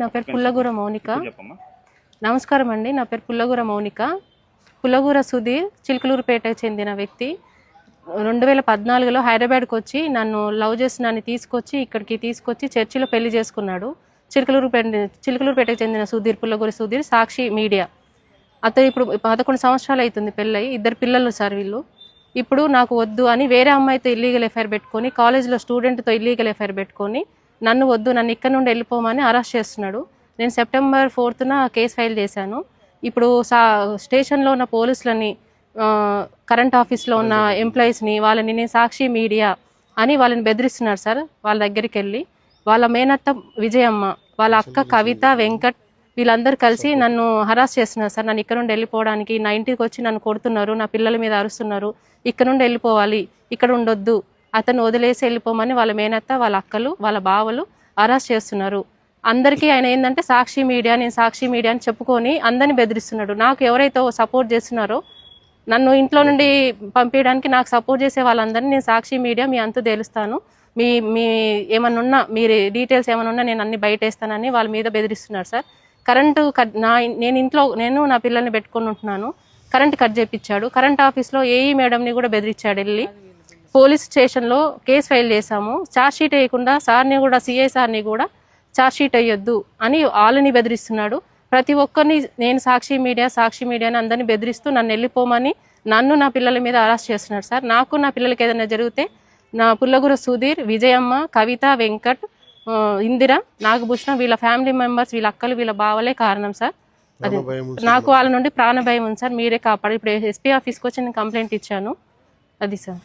నా పేరు పుల్లగూర మౌనిక. నమస్కారం అండి నా పేరు పుల్లగూర మౌనిక. పుల్లగూర సుధీర్ చిలుకలూరుపేటకు చెందిన వ్యక్తి. రెండు వేల పద్నాలుగులో హైదరాబాద్కి వచ్చి నన్ను లవ్ చేసి నన్ను తీసుకొచ్చి ఇక్కడికి తీసుకొచ్చి చర్చిలో పెళ్ళి చేసుకున్నాడు. చిలుకలూరుపేట చిలుకలూరుపేటకు చెందిన సుధీర్ పుల్లగూర సుధీర్ సాక్షి మీడియా. అతను ఇప్పుడు పదకొండు సంవత్సరాలు అవుతుంది పెళ్ళయి ఇద్దరు పిల్లలు సార్ వీళ్ళు. ఇప్పుడు నాకు వద్దు అని వేరే అమ్మాయితో ఇల్లీగల్ ఎఫ్ఐఆర్ పెట్టుకొని కాలేజ్లో స్టూడెంట్తో ఇల్లీగల్ ఎఫ్ఐఆర్ పెట్టుకొని నన్ను వద్దు నన్ను ఇక్కడ నుండి వెళ్ళిపోమని అరెస్ట్ చేస్తున్నాడు. నేను సెప్టెంబర్ ఫోర్త్న కేసు ఫైల్ చేశాను. ఇప్పుడు సా స్టేషన్లో ఉన్న పోలీసులని కరెంట్ ఆఫీస్లో ఉన్న ఎంప్లాయీస్ని వాళ్ళని నేను సాక్షి మీడియా అని వాళ్ళని బెదిరిస్తున్నారు సార్ వాళ్ళ దగ్గరికి వెళ్ళి. వాళ్ళ మేనత్త విజయమ్మ వాళ్ళ అక్క కవిత వెంకట్ వీళ్ళందరూ కలిసి నన్ను హరాస్ చేస్తున్నారు సార్. నన్ను ఇక్కడ నుండి వెళ్ళిపోవడానికి నా ఇంటికి వచ్చి నన్ను కొడుతున్నారు నా పిల్లల మీద అరుస్తున్నారు. ఇక్కడ నుండి వెళ్ళిపోవాలి ఇక్కడ ఉండొద్దు అతను వదిలేసి వెళ్ళిపోమని వాళ్ళ మేనత్త వాళ్ళ అక్కలు వాళ్ళ బావలు అరెస్ట్ చేస్తున్నారు. అందరికీ ఆయన ఏంటంటే సాక్షి మీడియా నేను సాక్షి మీడియా అని చెప్పుకొని అందరిని బెదిరిస్తున్నాడు. నాకు ఎవరైతే సపోర్ట్ చేస్తున్నారో నన్ను ఇంట్లో నుండి పంపించడానికి నాకు సపోర్ట్ చేసే వాళ్ళందరినీ నేను సాక్షి మీడియా మీ అంతు తేలుస్తాను. మీ మీ ఏమన్నా ఉన్నా మీరు డీటెయిల్స్ ఏమైనా ఉన్నా నేను అన్ని బయటేస్తానని వాళ్ళ మీద బెదిరిస్తున్నారు సార్. కరెంటు కట్ నా నేను ఇంట్లో నేను నా పిల్లల్ని పెట్టుకొని ఉంటున్నాను. కరెంట్ కట్ చేయించాడు. కరెంట్ ఆఫీస్లో ఏఈ మేడంని కూడా బెదిరించాడు వెళ్ళి. పోలీస్ స్టేషన్లో కేసు ఫైల్ చేశాము. ఛార్జ్ షీట్ వేయకుండా సార్ని కూడా సిఐ సార్ని కూడా ఛార్జ్ షీట్ వేయొద్దు అని వాళ్ళని బెదిరిస్తున్నాడు. ప్రతి ఒక్కరిని నేను సాక్షి మీడియా సాక్షి మీడియా అని అందరినీ బెదిరిస్తూ నన్ను వెళ్ళిపోమని నన్ను నా పిల్లల మీద అరెస్ట్ చేస్తున్నాడు సార్. నాకు నా పిల్లలకి ఏదైనా జరిగితే నా పుల్లగురు సుధీర్ విజయమ్మ కవిత వెంకట్ ఇందిర నాగభూషణ వీళ్ళ ఫ్యామిలీ మెంబర్స్ వీళ్ళ అక్కలు వీళ్ళ బావలే కారణం సార్. అది నాకు వాళ్ళ నుండి ప్రాణ భయం ఉంది సార్. మీరే కాపాడు ఇప్పుడు ఎస్పీ ఆఫీస్కి వచ్చి నేను కంప్లైంట్ ఇచ్చాను. అది సార్.